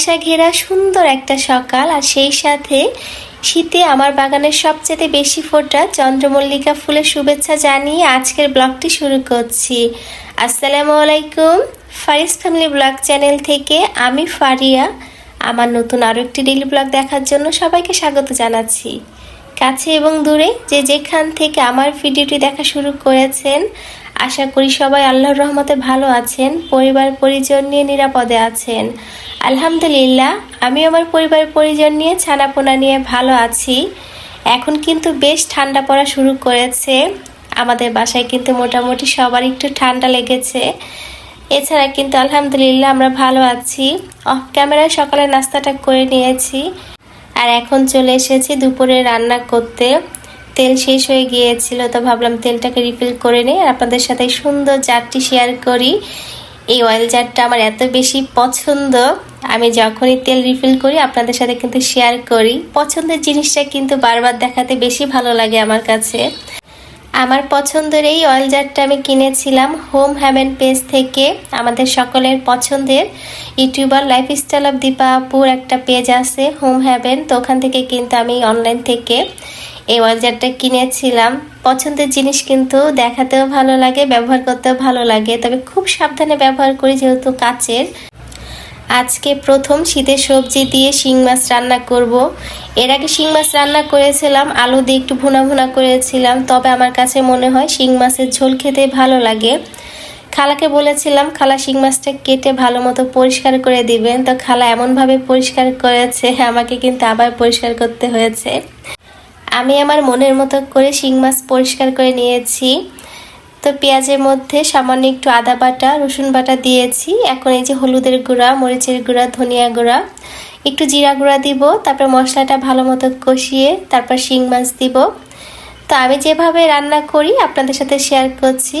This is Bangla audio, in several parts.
কুয়াশা ঘেরা সুন্দর একটা সকাল, আর সেই সাথে শীতে আমার বাগানের সবচেয়ে বেশি ফোটা চন্দ্রমল্লিকা ফুলের শুভেচ্ছা জানিয়ে আজকের ব্লগটি শুরু করছি। আসসালামু আলাইকুম। ফারিস ফ্যামিলি ব্লগ চ্যানেল থেকে আমি ফারিয়া। আমার নতুন আরও একটি ডেইলি ব্লগ দেখার জন্য সবাইকে স্বাগত জানাচ্ছি। কাছে এবং দূরে যে যেখান থেকে আমার ভিডিওটি দেখা শুরু করেছেন আশা করি সবাই আল্লাহর রহমতে ভালো আছেন, পরিবার পরিজন নিয়ে নিরাপদে আছেন। আলহামদুলিল্লাহ আমি আমার পরিবার পরিজন নিয়ে ছানাপোনা নিয়ে ভালো আছি। এখন কিন্তু বেশ ঠান্ডা পড়া শুরু করেছে। আমাদের বাসায় কিন্তু মোটামুটি সবার একটু ঠান্ডা লেগেছে। এছাড়া কিন্তু আলহামদুলিল্লাহ আমরা ভালো আছি। অফ ক্যামেরায় সকালে নাস্তাটা করে নিয়েছি। আর এখন চলে এসেছি দুপুরে রান্না করতে। তেল শেষ হয়ে গিয়েছিল, তো ভাবলাম তেলটাকে রিফিল করে নিই। আর আপনাদের সাথে সুন্দর জারটি শেয়ার করি। এই অয়েল জারটা আমার এত বেশি পছন্দ। আমি যখনই তেল রিফিল করি, আপনাদের সাথে কিন্তু শেয়ার করি। পছন্দের জিনিসটা কিন্তু বারবার দেখাতে বেশি ভালো লাগে আমার কাছে। আমার পছন্দের এই অয়েল জারটা আমি কিনেছিলাম হোম হ্যাভেন পেজ থেকে। আমাদের সকলের পছন্দের ইউটিউবার লাইফস্টাইল অফ দীপাপুর একটা পেজ আছে হোম হ্যাভেন তো ওখান থেকে কিন্তু আমি অনলাইন থেকে এই অয়েল জারটা কিনেছিলাম। পছন্দের জিনিস কিন্তু দেখাতেও ভালো লাগে, ব্যবহার করতেও ভালো লাগে। তবে খুব সাবধানে ব্যবহার করি যেহেতু কাচের। আজকে প্রথম শীতের সবজি দিয়ে শিং মাছ রান্না করব। এর আগে শিং মাছ রান্না করেছিলাম, আলু দিয়ে একটু ভুনা ভুনা করেছিলাম। তবে আমার কাছে মনে হয় শিং মাছের ঝোল খেতে ভালো লাগে। খালাকে বলেছিলাম, খালা, শিং মাছটা কেটে ভালো মতো পরিষ্কার করে দিবেন। তো খালা এমনভাবে পরিষ্কার করেছে, আমাকে কিন্তু আবার পরিষ্কার করতে হয়েছে। আমি আমার মনের মতো করে শিং মাছ পরিষ্কার করে নিয়েছি। তো পেঁয়াজের মধ্যে সামান্য একটু আদা বাটা, রসুন বাটা দিয়েছি। এখন এই যে হলুদের গুঁড়া, মরিচের গুঁড়া, ধনিয়া গুঁড়া, একটু জিরা গুঁড়া দিব, তারপর মশলাটা ভালো মতো কষিয়ে তারপর শিং মাছ দিব। তো আমি যেভাবে রান্না করি, আপনাদের সাথে শেয়ার করছি।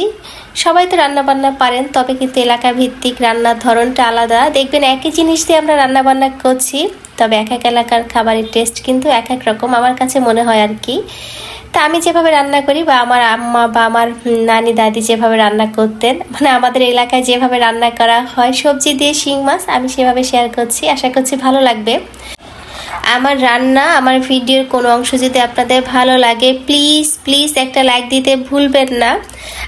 সবাই তো রান্না বান্না পারেন, তবে কিন্তু এলাকা ভিত্তিক রান্নার ধরনটা আলাদা। দেখবেন একই জিনিস দিয়ে আমরা রান্না বান্না করছি, তবে এক এক এলাকার খাবারের টেস্ট কিন্তু এক এক রকম আমার কাছে মনে হয় আর কি। তা আমি যেভাবে রান্না করি বা আমার আম্মা বা আমার নানি, দাদি যেভাবে রান্না করতেন মানে আমাদের এলাকায় যেভাবে রান্না করা হয়, সবজি দিয়ে শিং মাছ, আমি সেভাবে শেয়ার করছি। আশা করছি ভালো লাগবে। আমার রান্না, আমার ভিডিওর কোনো অংশ যদি আপনাদের ভালো লাগে প্লিজ প্লিজ একটা লাইক দিতে ভুলবেন না।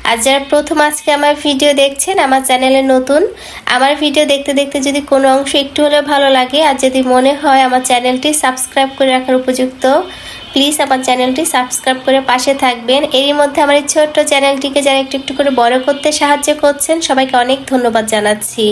আর যারা প্রথম আজকে আমার ভিডিও দেখছেন, আমার চ্যানেলে নতুন, আমার ভিডিও দেখতে দেখতে যদি কোনো অংশ একটু হলেও ভালো লাগে, আর যদি মনে হয় আমার চ্যানেলটি সাবস্ক্রাইব করে রাখার উপযুক্ত প্লিজ আমার চ্যানেলটি সাবস্ক্রাইব করে পাশে থাকবেন। এরই মধ্যে আমার এই ছোট্ট চ্যানেলটিকে যারা একটু একটু করে বড় করতে সাহায্য করছেন, সবাইকে অনেক ধন্যবাদ জানাচ্ছি।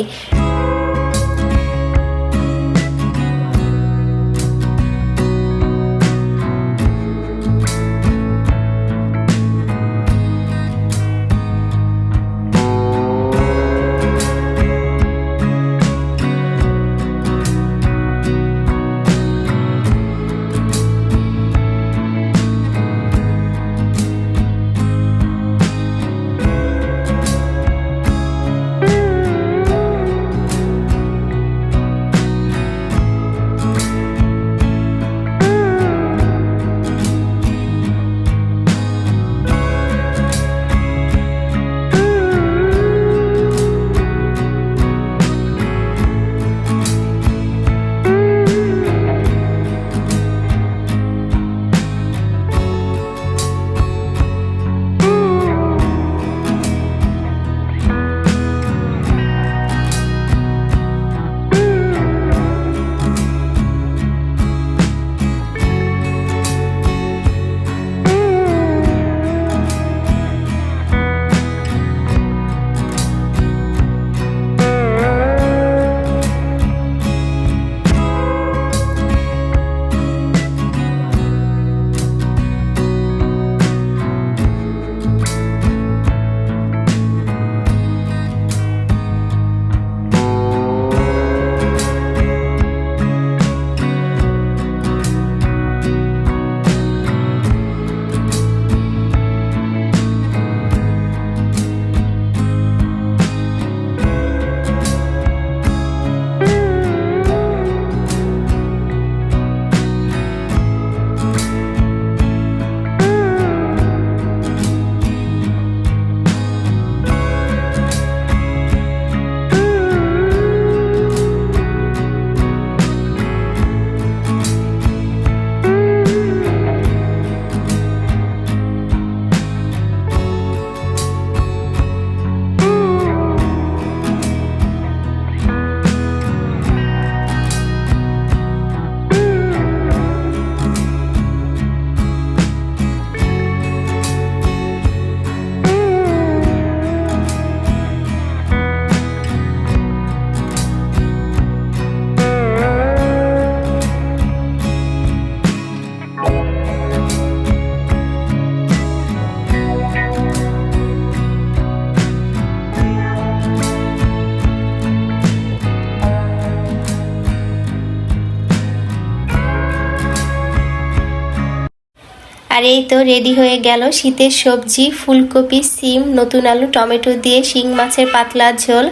আর এই তো রেডি হয়ে গেল শীতের সবজি, ফুলকপি, সিম, নতুন আলু, টমেটো দিয়ে শিং মাছের পাতলা ঝোল।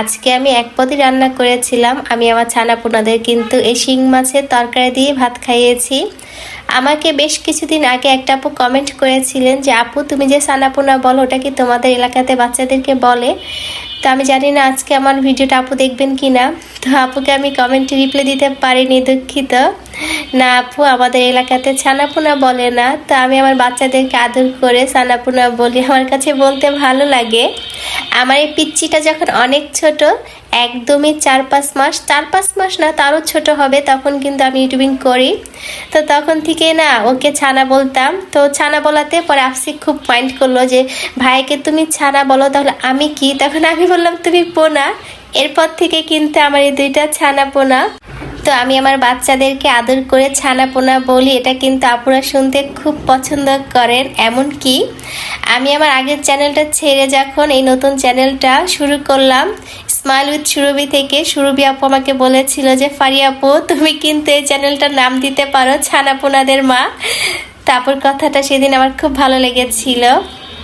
আজকে আমি এক পদই রান্না করেছিলাম। আমি আমার ছানাপোনাদের কিন্তু এই শিং মাছের তরকারি দিয়ে ভাত খাইয়েছি। আমাকে বেশ কিছুদিন আগে একটা আপু কমেন্ট করেছিলেন যে, আপু, তুমি যে সানাপোনা বলো, ওটা কি তোমাদের এলাকাতে বাচ্চাদেরকে বলে? তো আমি জানি না আজকে আমার ভিডিওটা আপু দেখবেন কি না তো আপুকে আমি কমেন্টে রিপ্লাই দিতে পারিনি দুঃখিত। না আপু, আমাদের এলাকাতে ছানাপোনা বলে না। তো আমি আমার বাচ্চাদেরকে আদর করে ছানাপোনা বলি। আমার কাছে বলতে ভালো লাগে। আমার এই পিচ্চিটা যখন অনেক ছোট, একদমই চার পাঁচ মাস, চার পাঁচ মাস না, তারও ছোট হবে, তখন কিন্তু আমি ইউটিউবিং করি। তো তখন থেকে না, ওকে ছানা বলতাম। তো ছানা বলাতে পরে আফসি খুব মাইন্ড করল যে, ভাইকে তুমি ছানা বলো, তাহলে আমি কি? তখন আমি বললাম, তুমি পোনা এরপর থেকে কিন্তু আমার এই দুইটা ছানা পোনা তো আমি আমার বাচ্চাদেরকে আদর করে ছানা পোনা বলি, এটা কিন্তু আপুরা শুনতে খুব পছন্দ করেন এমন কি আমি আমার আগের চ্যানেলটা ছেড়ে যখন এই নতুন চ্যানেলটা শুরু করলাম স্মাইল উইথ সুরভি থেকে সুরভি আপু আমাকে বলেছিল যে, ফারি আপু, তুমি কিন্তু এই চ্যানেলটার নাম দিতে পারো, ছানা পোনাদের মা। তারপর কথাটা সেদিন আমার খুব ভালো লেগেছিল।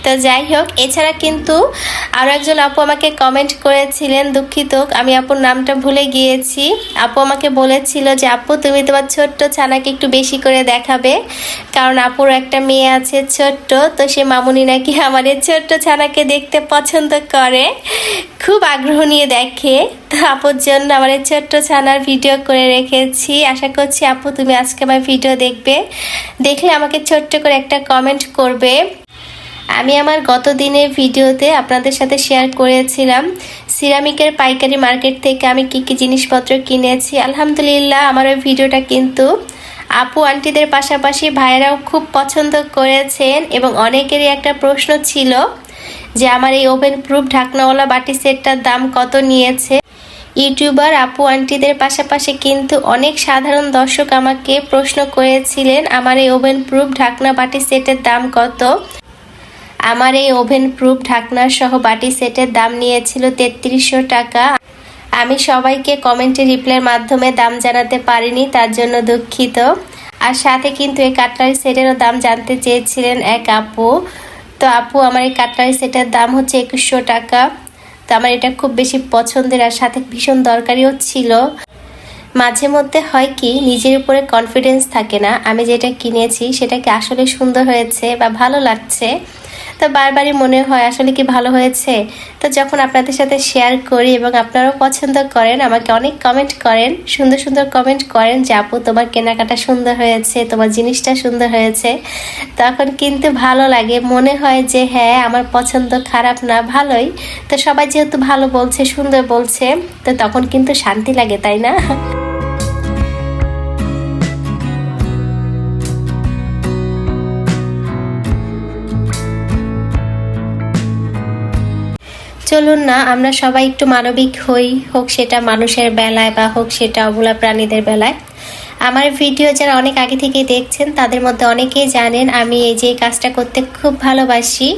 তো যাই হোক, এছাড়া কিন্তু আরও একজন আপু আমাকে কমেন্ট করেছিলেন, দুঃখিত। আমি আপুর নামটা ভুলে গিয়েছি। আপু আমাকে বলেছিল যে, আপু, তুমি তোমার ছোট্ট ছানাকে একটু বেশি করে দেখাবে। কারণ আপুর একটা মেয়ে আছে ছোট্ট, তো সে মামুনি নাকি এই ছোট্ট ছানাকে দেখতে পছন্দ করে। খুব আগ্রহ নিয়ে দেখে। তো আপুর জন্য আমার ছোট্ট ছানার ভিডিও করে রেখেছি। আশা করছি আপু, তুমি আজকে আমার ভিডিও দেখবে। দেখলে আমাকে ছোট্ট করে একটা কমেন্ট করবে। আমি আমার গত দিনের ভিডিওতে আপনাদের সাথে শেয়ার করেছিলাম, সিরামিকের পাইকারি মার্কেট থেকে আমি কি কি জিনিসপত্র কিনেছি। আলহামদুলিল্লাহ, আমার ওই ভিডিওটা কিন্তু আপু আন্টিদের পাশাপাশি ভাইয়েরাও খুব পছন্দ করেছেন এবং অনেকেরই একটা প্রশ্ন ছিল যে আমার এই ওভেন প্রুফ ঢাকনাওয়ালা বাটি সেটটার দাম কত নিয়েছে? ইউটিউবার আপু আন্টিদের পাশাপাশি কিন্তু অনেক সাধারণ দর্শক আমাকে প্রশ্ন করেছিলেন, আমার এই ওভেন প্রুফ ঢাকনা বাটি সেটের দাম কত? আমার এই ওভেন প্রুফ ঢাকনা সহ বাটি সেটের দাম নিয়েছিল তেত্রিশশো টাকা। আমি সবাইকে কমেন্টে রিপ্লাইয়ের মাধ্যমে দাম জানাতে পারিনি, তার জন্য দুঃখিত। আর সাথে কিন্তু এই কাটলারি সেটেরও দাম জানতে চেয়েছিলেন এক আপু। তো আপু, আমার এই কাটলারি সেটের দাম হচ্ছে একুশশো টাকা। তো আমার এটা খুব বেশি পছন্দের আর সাথে ভীষণ দরকারিও ছিল। মাঝে মধ্যে হয় কি, নিজের উপরে কনফিডেন্স থাকে না। আমি যেটা কিনেছি, সেটা কি আসলে সুন্দর হয়েছে বা ভালো লাগছে? তো বারবারই মনে হয়, আসলে কি ভালো হয়েছে? তো যখন আপনাদের সাথে শেয়ার করি এবং আপনারাও পছন্দ করেন, আমাকে অনেক কমেন্ট করেন, সুন্দর সুন্দর কমেন্ট করেন যে, আপু, তোমার কেনাকাটা সুন্দর হয়েছে, তোমার জিনিসটা সুন্দর হয়েছে। তখন কিন্তু ভালো লাগে। মনে হয় যে হ্যাঁ আমার পছন্দ খারাপ না, ভালোই। তো সবাই যেহেতু ভালো বলছে, সুন্দর বলছে, তো তখন কিন্তু শান্তি লাগে, তাই না? চলুন না, আমরা সবাই একটু মানবিক হই, হোক সেটা মানুষের বেলায় বা হোক সেটা অবলা প্রাণীদের বেলায়। আমার ভিডিও যারা অনেক আগে থেকে দেখছেন, তাদের মধ্যে অনেকেই জানেন আমি এই যে কাজটা করতে খুব ভালোবাসি।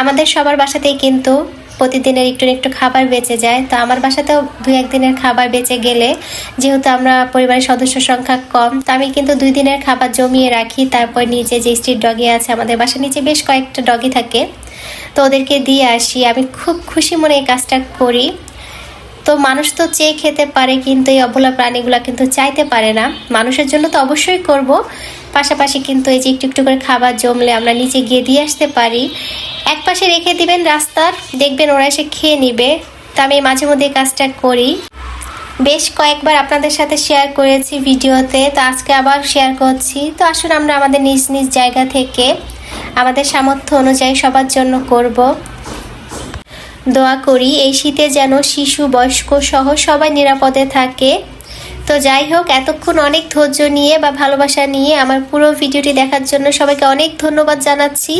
আমাদের সবার বাসাতেই কিন্তু প্রতিদিনের একটু একটু খাবার বেঁচে যায়। তো আমার বাসাতেও দু একদিনের খাবার বেঁচে গেলে যেহেতু আমরা পরিবারের সদস্য সংখ্যা কম, তো আমি কিন্তু দুই দিনের খাবার জমিয়ে রাখি। তারপর নিচে যে স্ট্রিট ডগি আছে আমাদের বাসার নিচে বেশ কয়েকটা ডগি থাকে। তো ওদেরকে দিয়ে আসি। আমি খুব খুশি মনে এই কাজটা করি। তো মানুষ তো চেয়ে খেতে পারে, কিন্তু এই অবলা প্রাণীগুলো কিন্তু চাইতে পারে না। মানুষের জন্য তো অবশ্যই করব। পাশাপাশি কিন্তু এই যে একটু একটু করে খাবার জমলে আমরা নিচে গিয়ে দিয়ে আসতে পারি। এক পাশে রেখে দিবেন রাস্তার, দেখবেন ওরা এসে খেয়ে নিবে। তো আমি মাঝে মধ্যে কাজটা করি। বেশ কয়েকবার আপনাদের সাথে শেয়ার করেছি ভিডিওতে। তো আজকে আবার শেয়ার করছি। তো আসুন আমরা আমাদের নিজ নিজ জায়গা থেকে আমাদের সামর্থ্য অনুযায়ী সবার জন্য করব। দোয়া করি, এই শীতে যেন শিশু, বয়স্ক সহ সবাই নিরাপদে থাকে। তো যাই হোক, এতক্ষণ অনেক ধৈর্য নিয়ে বা ভালোবাসা নিয়ে আমার পুরো ভিডিওটি দেখার জন্য সবাইকে অনেক ধন্যবাদ জানাচ্ছি।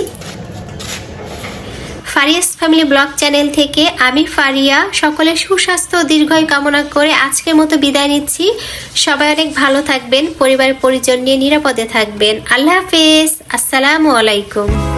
ফারিয়াস ফ্যামিলি ব্লগ চ্যানেল থেকে আমি ফারিয়া। সকলের সুস্বাস্থ্য, দীর্ঘায়ু কামনা করে আজকের মতো বিদায় নিচ্ছি। সবাই অনেক ভালো থাকবেন পরিবার পরিজন নিয়ে নিরাপদে থাকবেন। আল্লাহ হাফেজ, আসসালামু আলাইকুম।